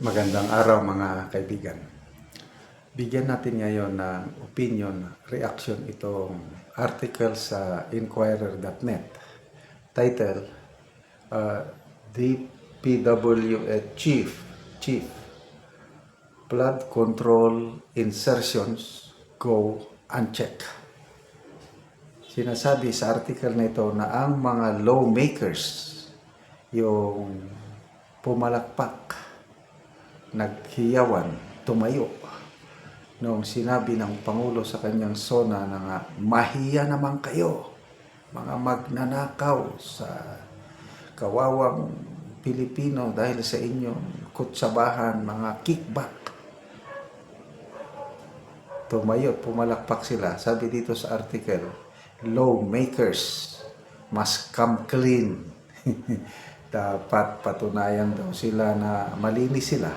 Magandang araw mga kaibigan. Bigyan natin ngayon ng opinion, reaction itong article sa Inquirer.net. Title, uh, DPWH Chief, Chief, Blood Control Insertions Go Unchecked. Sinasabi sa article na ito na ang mga lawmakers, yung pumalakpak, naghiyawan, tumayo, noong sinabi ng Pangulo sa kanyang sona na nga, mahiya naman kayo, mga magnanakaw sa kawawang Pilipino dahil sa inyong kutsabahan, mga kickback. Tumayo, pumalakpak sila. Sabi dito sa article, lawmakers must come clean. Dapat patunayan daw sila na malinis sila.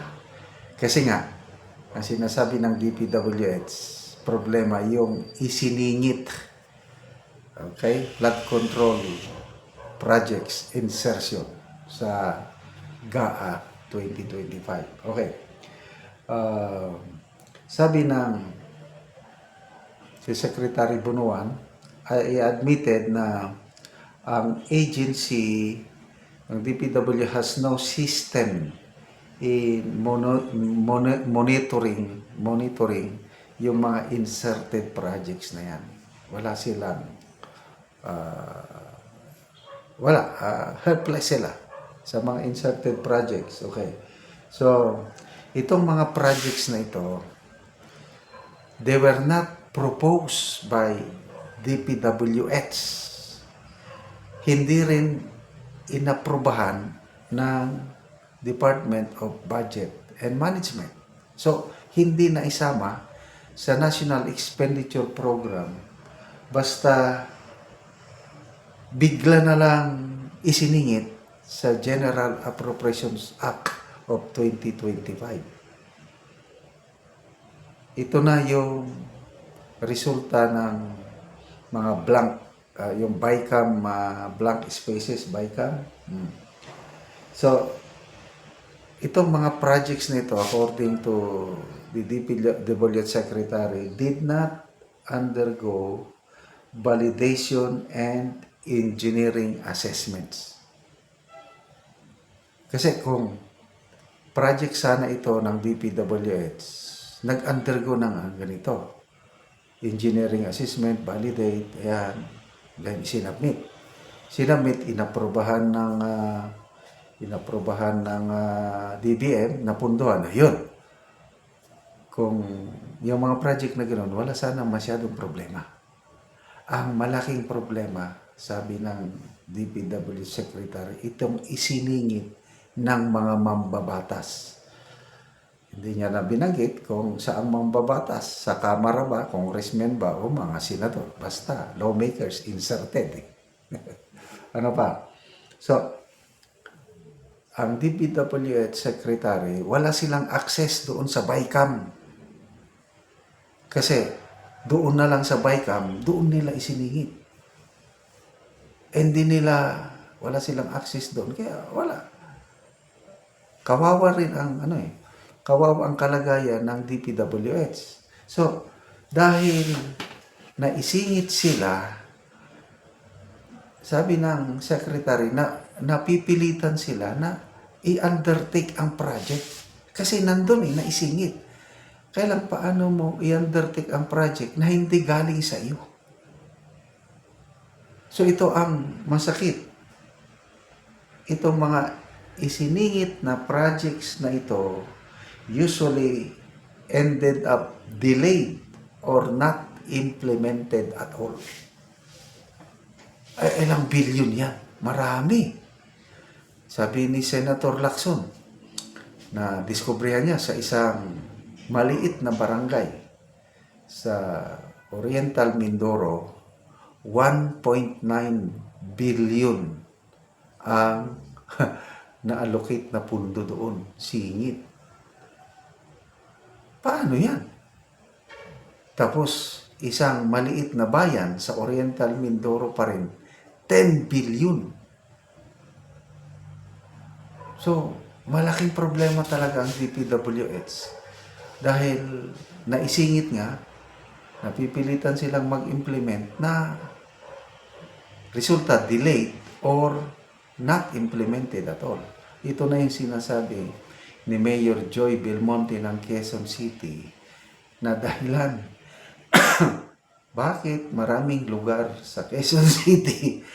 Kasi nga, ang sinasabi ng DPWH, problema yung isiningit. Okay? Blood control projects insertion sa GAA 2025. Okay. Uh, sabi ng si Secretary Bunuan ay admitted na ang agency ng DPW has no system mono- monitoring monitoring yung mga inserted projects na yan. Wala silang ah, wala, ah, helpless sila sa mga inserted projects. Okay. So, itong mga projects na ito, they were not proposed by DPWH. Hindi rin inaprubahan ng Department of Budget and Management. So, hindi na isama sa National Expenditure Program basta bigla na lang isiningit sa General Appropriations Act of 2025. Ito na yung resulta ng mga blank, ah, yung BICAM ah, blank spaces, BICAM. Hmm. So, itong mga projects nito, according to the DPWH Secretary, did not undergo validation and engineering assessments. Kasi kung project sana ito ng DPWH, nag-undergo na nga ganito. Engineering assessment, validate, ayan, then sinubmit. Sinubmit, inaprobahan ng ah, inaprobahan ng ah, DBM, napunduhan, ayun. Kung yung mga project na ganoon, wala sana masyadong problema. Ang malaking problema, sabi ng DPW Secretary, itong isiningit ng mga mambabatas. Hindi niya na binanggit kung saang mambabatas, sa Kamara ba, congressman ba, o mga senador. Basta, lawmakers inserted. ano pa? So, ang DPWH Secretary, wala silang access doon sa BICAM. Kasi doon na lang sa BICAM, doon nila isiningit. Hindi nila, wala silang access doon. Kaya wala. Kawawa rin ang, ano eh, kawawa ang kalagayan ng DPWH. So, dahil naisingit sila, sabi ng secretary na napipilitan sila na i-undertake ang project. Kasi nandun eh, naisingit. Kailan paano mo i-undertake ang project na hindi galing sa iyo? So ito ang masakit. Itong mga isiningit na projects na ito usually ended up delayed or not implemented at all. Ay, ilang bilyon yan. Marami. Sabi ni Senator Lacson na diskubrihan niya sa isang maliit na barangay sa Oriental Mindoro, 1.9 billion ang na-allocate na pundo doon, singit. Paano yan? Tapos, isang maliit na bayan sa Oriental Mindoro pa rin, 10 billion. So, malaking problema talaga ang DPWH dahil naisingit nga napipilitan silang mag-implement na resulta delayed or not implemented at all. Ito na yung sinasabi ni Mayor Joy Belmonte ng Quezon City na dahilan bakit maraming lugar sa Quezon City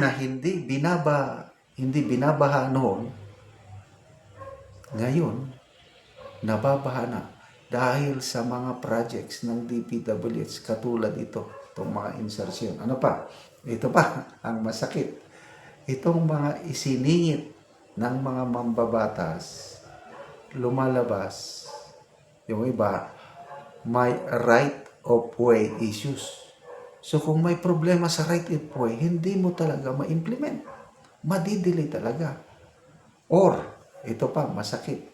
na hindi binaba hindi binabaha noon ngayon nababaha na dahil sa mga projects ng DPWH katulad ito itong mga insertion. Ano pa? Ito pa ang masakit. Itong mga isiningit ng mga mambabatas lumalabas. Yung iba may right of way issues. So kung may problema sa right of way, hindi mo talaga ma-implement. Madidili talaga. Or, ito pa, masakit.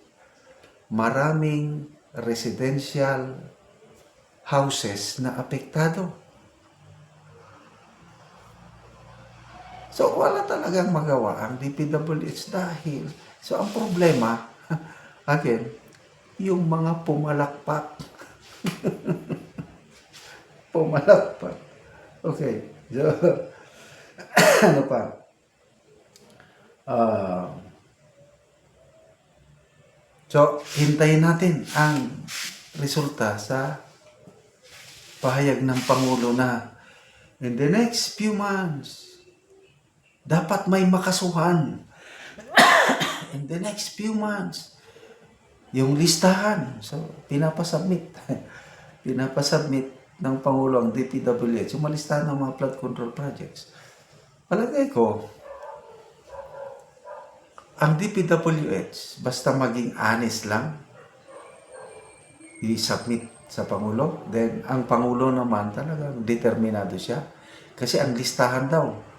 Maraming residential houses na apektado. So wala talagang magawa ang DPWH dahil so ang problema again yung mga pumalakpak pumalakpak okay so ano pa? Ah, so hintayin natin ang resulta sa pahayag ng Pangulo na in the next few months dapat may makasuhan. In the next few months yung listahan. So pinapasubmit. Pinapasubmit ng Pangulo ang DPWH yung malistahan ng mga flood control projects palagay ko ang DPWH basta maging honest lang i-submit sa Pangulo then ang Pangulo naman talagang determinado siya kasi ang listahan daw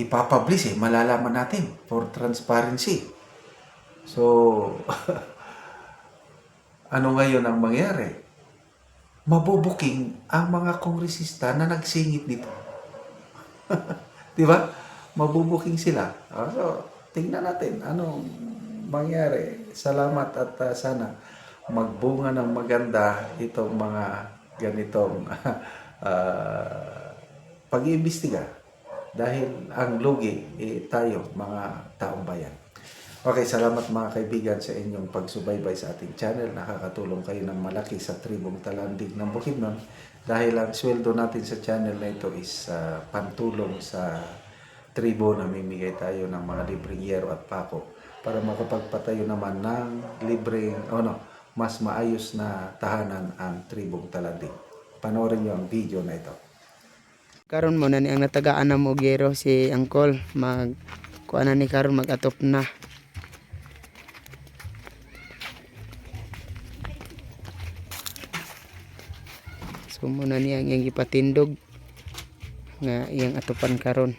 ipapublish eh, malalaman natin for transparency. So, ano ngayon ang mangyari? Mabubuking ang mga kongresista na nagsingit dito. Di ba? Mabubuking sila. Ah, So, tingnan natin anong mangyari. Salamat at ah, sana magbunga ng maganda itong mga ganitong ah, pag-iimbestiga dahil ang lugi eh, tayo mga taong bayan. Okay, salamat mga kaibigan sa inyong pagsubaybay sa ating channel. Nakakatulong kayo ng malaki sa tribong talandig ng Bukidnon dahil ang sweldo natin sa channel na ito is ah, pantulong sa tribo na mimigay tayo ng mga libreng yero at pako para makapagpatayo naman ng libreng, oh no, mas maayos na tahanan ang tribong talandig. Panoorin niyo ang video na ito. karon mo na ni ang natagaan na mo si Angkol mag kuha na ni karon mag-atop na so mo na niya ang iyang ipatindog nga iyang atopan karon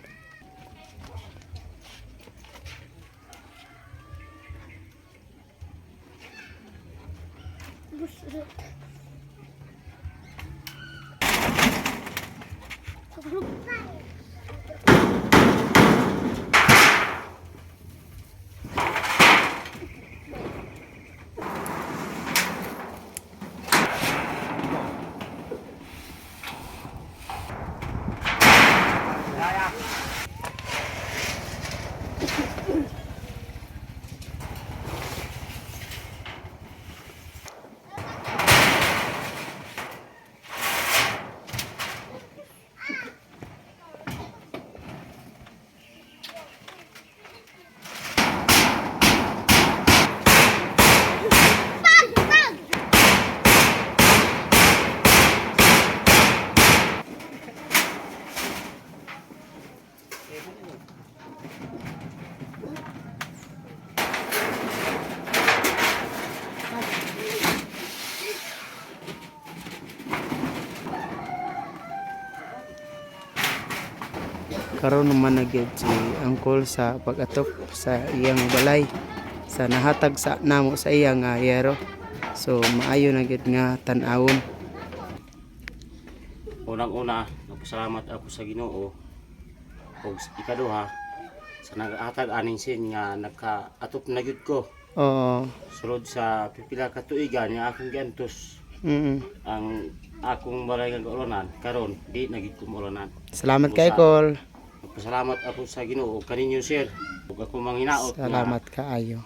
karon naman nagyud si Uncle sa pag-atop sa iyang balay sa nahatag sa namo sa iya nga yero. So maayo na gid nga tan-awon. Unang-una, nagpasalamat ako sa Ginoo ug ikaduha sa nagahatag aning sin nga nagkaatop na gyud ko. Oo. Sulod sa pipila ka tuigan nga akong giantos. Mm -hmm. Ang akong barangay nga karon di na gid ko Salamat kay Col. Pasalamat ako sa Ginoo kaninyo sir. Ug ako manginaot. Salamat kaayo.